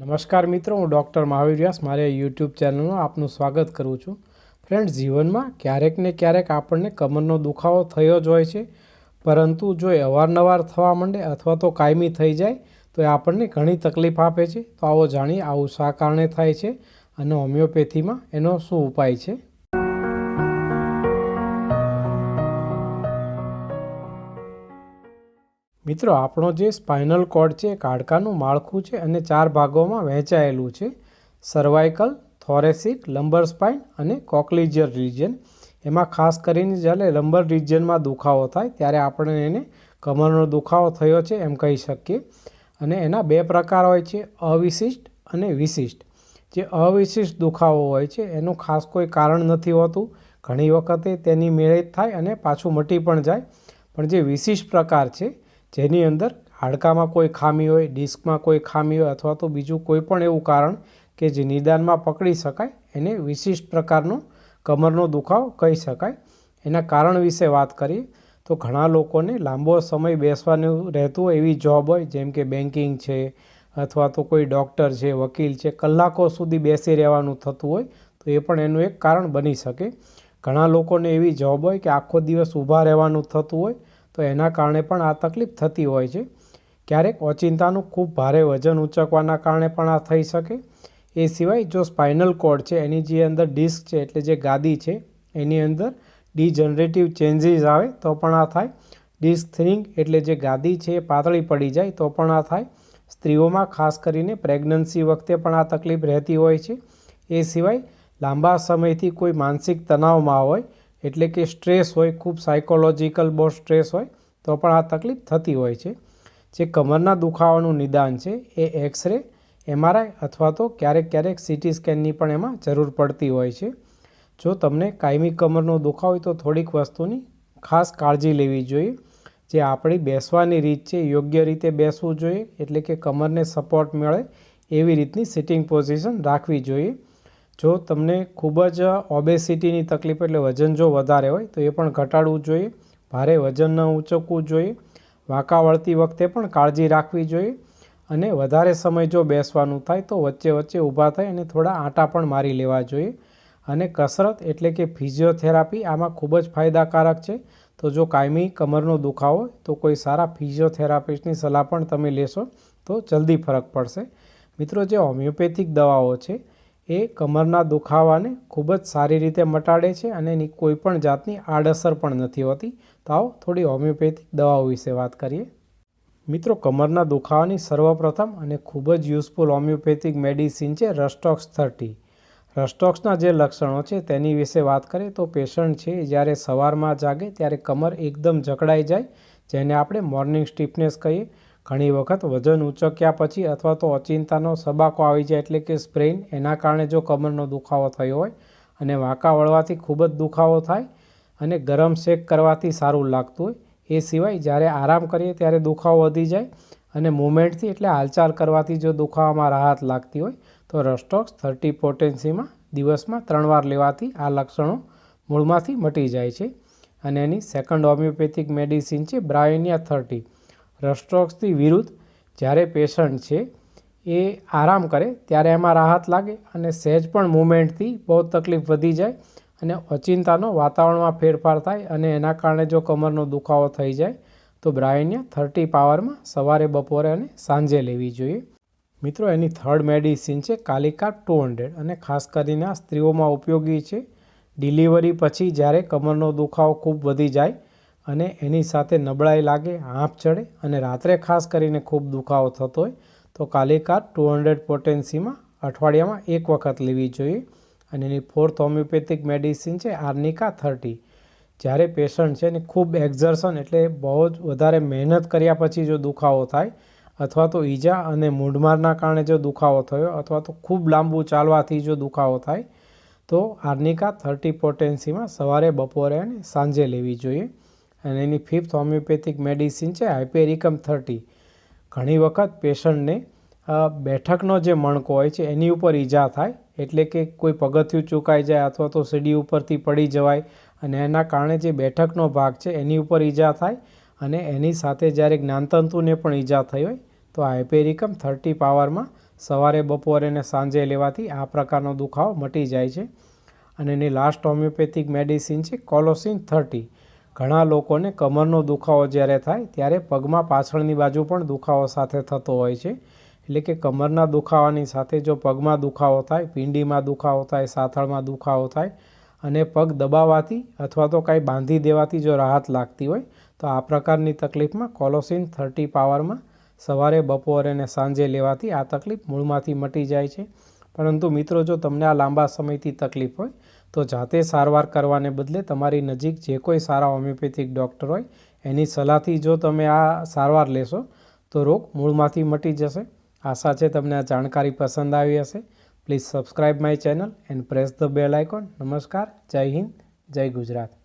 નમસ્કાર મિત્રો, હું ડૉક્ટર મહાવીર વ્યાસ મારે યુટ્યુબ ચેનલમાં આપનું સ્વાગત કરું છું. ફ્રેન્ડ્સ, જીવનમાં ક્યારેક ને ક્યારેક આપણને કમરનો દુખાવો થયો જ હોય છે, પરંતુ જો એ અવારનવાર થવા માંડે અથવા તો કાયમી થઈ જાય, તો એ આપણને ઘણી તકલીફ આપે છે. તો આવો જાણીએ આવું શા કારણે થાય છે અને હોમિયોપેથીમાં એનો શું ઉપાય છે? મિત્રો, આપણો જે સ્પાઇનલ કોર્ડ છે એ કાડકાનું માળખું છે અને ચાર ભાગોમાં વહેંચાયેલું છે. સર્વાઇકલ, થોરેસિક, લંબર સ્પાઇન અને કોક્લિજિયર રિજન એમાં ખાસ કરીને જ્યારે લંબર રિજનમાં દુખાવો થાય, ત્યારે આપણે એને કમરનો દુખાવો થયો છે એમ કહી શકીએ. અને એના બે પ્રકાર હોય છે, અવિશિષ્ટ અને વિશિષ્ટ. જે અવિશિષ્ટ દુખાવો હોય છે, એનું ખાસ કોઈ કારણ નથી હોતું. ઘણી વખતે તેની મેળે થાય અને પાછું મટી પણ જાય. પણ જે વિશિષ્ટ પ્રકાર છે જેની અંદર હાડકામાં કોઈ ખામી હોય, ડિસ્કમાં કોઈ ખામી હોય અથવા તો બીજું કોઈ પણ એવું કારણ કે જે નિદાનમાં પકડી શકાય, એને વિશિષ્ટ પ્રકારનો કમરનો દુખાવો કહી શકાય. એના કારણ વિશે વાત કરીએ તો ઘણા લોકોને લાંબો સમય બેસવાનું રહેતું હોય એવી જોબ હોય, જેમ કે બેન્કિંગ છે અથવા તો કોઈ ડૉક્ટર છે, વકીલ છે, કલાકો સુધી બેસી રહેવાનું થતું હોય તો એ પણ એનું એક કારણ બની શકે. ઘણા લોકોને એવી જોબ હોય કે આખો દિવસ ઊભા રહેવાનું થતું હોય તો એના કારણે પણ આ તકલીફ થતી હોય છે. ક્યારેક ઓચિંતાનું ખૂબ ભારે વજન ઉંચકવાના કારણે પણ આ થઈ શકે. એ સિવાય જો સ્પાઇનલ કોર્ડ છે, એની જે અંદર ડિસ્ક છે, એટલે જે ગાદી છે, એની અંદર ડીજનરેટિવ ચેન્જીસ આવે તો પણ આ થાય. ડિસ્ક થ્રિંગ એટલે જે ગાદી છે એ પાતળી પડી જાય તો પણ આ થાય. સ્ત્રીઓમાં ખાસ કરીને પ્રેગ્નન્સી વખતે પણ આ તકલીફ રહેતી હોય છે. એ સિવાય લાંબા સમયથી કોઈ માનસિક તણાવમાં હોય એટલે કે સ્ટ્રેસ હોય, ખૂબ સાયકોલોજીકલ બહુ સ્ટ્રેસ હોય, તો પણ આ તકલીફ થતી હોય છે. જે કમરના દુખાવાનું નિદાન છે, એ એક્સરે, એમઆરઆઈ અથવા તો ક્યારેક ક્યારેક સીટી સ્કેનની પણ એમાં જરૂર પડતી હોય છે. જો તમને કાયમી કમરનો દુખાવો હોય તો થોડીક વસ્તુની ખાસ કાળજી લેવી જોઈએ. જે આપણી બેસવાની રીત છે, યોગ્ય રીતે બેસવું જોઈએ, એટલે કે કમરને સપોર્ટ મળે એવી રીતની સિટિંગ પોઝિશન રાખવી જોઈએ. જો તમને ખૂબ જ ઓબેસિટીની તકલીફ એટલે વજન જો વધારે હોય, તો એ પણ ઘટાડવું જોઈએ. ભારે વજન ન ઊંચકવું જોઈએ. વાંકા વળતી વખતે પણ કાળજી રાખવી જોઈએ. અને વધારે સમય જો બેસવાનું થાય, તો વચ્ચે વચ્ચે ઊભા થાય અને થોડા આંટા પણ મારી લેવા જોઈએ. અને કસરત એટલે કે ફિઝિયોથેરાપી આમાં ખૂબ જ ફાયદાકારક છે. તો જો કાયમી કમરનો દુખાવો તો કોઈ સારા ફિઝિયોથેરાપિસ્ટની સલાહ પણ તમે લેશો, તો જલ્દી ફરક પડશે. મિત્રો, જે હોમિયોપેથિક દવાઓ છે એ કમરના દુખાવાને ખૂબ જ સારી રીતે મટાડે છે અને એની કોઈ પણ જાતની આડઅસર પણ નથી હોતી. તો આવો થોડી હોમિયોપેથિક દવાઓ વિશે વાત કરીએ. મિત્રો, કમરના દુખાવાની સર્વપ્રથમ અને ખૂબ જ યુઝફુલ હોમિયોપેથિક મેડિસિન છે રસ્ટોક્સ થર્ટી. રસ્ટોક્સના જે લક્ષણો છે તેની વિશે વાત કરીએ તો પેશન્ટ છે જ્યારે સવારમાં જાગે ત્યારે કમર એકદમ જકડાઈ જાય, જેને આપણે મોર્નિંગ સ્ટીફનેસ કહીએ. ઘણી વખત વજન ઉંચક્યા પછી અથવા તો અચિંતાનો સબાકો આવી જાય એટલે કે સ્પ્રેઇન, એના કારણે જો કમરનો દુખાવો થયો હોય અને વાંકા વળવાથી ખૂબ જ દુખાવો થાય અને ગરમ શેક કરવાથી સારું લાગતું હોય, એ સિવાય જ્યારે આરામ કરીએ ત્યારે દુખાવો વધી જાય અને મુમેન્ટથી એટલે હાલચાલ કરવાથી જો દુખાવામાં રાહત લાગતી હોય, તો રસ્ટોક્સ થર્ટી પોટેન્સીમાં દિવસમાં ત્રણ વાર લેવાથી આ લક્ષણો મૂળમાંથી મટી જાય છે. અને એની સેકન્ડ હોમિયોપેથિક મેડિસિન છે, બ્રાયોનિયા થર્ટી. રસ્ટ્રોક્સથી વિરુદ્ધ જ્યારે પેશન્ટ છે એ આરામ કરે, ત્યારે એમાં રાહત લાગે અને સહેજ પણ મૂવમેન્ટથી બહુ તકલીફ વધી જાય અને અચિંતાનો વાતાવરણમાં ફેરફાર થાય અને એના કારણે જો કમરનો દુખાવો થઈ જાય, તો બ્રાયનિયા થર્ટી પાવરમાં સવારે, બપોરે અને સાંજે લેવી જોઈએ. મિત્રો, એની થર્ડ મેડિસિન છે કાલિકા ટુ હંડ્રેડ અને ખાસ કરીને આ સ્ત્રીઓમાં ઉપયોગી છે. ડિલિવરી પછી જ્યારે કમરનો દુખાવો ખૂબ વધી જાય અને એની સાથે નબળાઈ લાગે આંફ ચડે અને રાત્રે ખાસ કરીને ખૂબ દુખાવો થતો હોય, તો કાલિકા ટુ હંડ્રેડ પોટેન્સીમાં અઠવાડિયામાં એક વખત લેવી જોઈએ. અને એની ફોર્થ હોમિયોપેથિક મેડિસિન છે આર્નિકા થર્ટી. જ્યારે પેશન્ટ છે એને ખૂબ એક્ઝર્શન એટલે બહુ જ વધારે મહેનત કર્યા પછી જો દુખાવો થાય, અથવા તો ઈજા અને મૂંઢમારના કારણે જો દુખાવો થયો, અથવા તો ખૂબ લાંબુ ચાલવાથી જો દુખાવો થાય, તો આર્નિકા થર્ટી પોટેન્સીમાં સવારે, બપોરે અને સાંજે લેવી જોઈએ. અને એની ફિફ્થ હોમિયોપેથિક મેડિસિન છે હાઇપેરિકમ થર્ટી ઘણી વખત પેશન્ટને બેઠકનો જે મણકો હોય છે, એની ઉપર ઈજા થાય, એટલે કે કોઈ પગથિયું ચૂકાઈ જાય અથવા તો સીડી ઉપરથી પડી જવાય, અને એના કારણે જે બેઠકનો ભાગ છે, એની ઉપર ઈજા થાય, અને એની સાથે જ્યારે જ્ઞાનતંતુને પણ ઈજા થઈ હોય, તો હાઇપેરિકમ થર્ટી પાવરમાં સવારે, બપોરે અને સાંજે લેવાથી આ પ્રકારનો દુખાવો મટી જાય છે. અને એની લાસ્ટ હોમિયોપેથિક મેડિસિન છે કોલોસિન થર્ટી ઘણા લોકોને કમરનો દુખાવો જ્યારે થાય, ત્યારે પગમાં પાછળની બાજુ પણ દુખાવો સાથે થતો હોય છે. એટલે કે કમરના દુખાવાની સાથે જો પગમાં દુખાવો થાય, પીંડીમાં દુખાવો થાય, સાથળમાં દુખાવો થાય અને પગ દબાવવાથી અથવા તો કાંઈ બાંધી દેવાથી જો રાહત લાગતી હોય, તો આ પ્રકારની તકલીફમાં કોલોસિન થર્ટી પાવરમાં સવારે, બપોરે અને સાંજે લેવાથી આ તકલીફ મૂળમાંથી મટી જાય છે. પરંતુ મિત્રો, જો તમને આ લાંબા સમયથી તકલીફ હોય તો જાતે સારવાર કરવાને બદલે તમારી નજીક જે કોઈ સારા હોમિયોપેથિક ડૉક્ટર હોય, એની સલાહથી જો તમે આ સારવાર લેશો, તો રોગ મૂળમાંથી મટી જશે. આશા છે તમને આ જાણકારી પસંદ આવી હશે. Please subscribe my channel and press the bell icon નમસ્કાર. જય હિન્દ. જય ગુજરાત.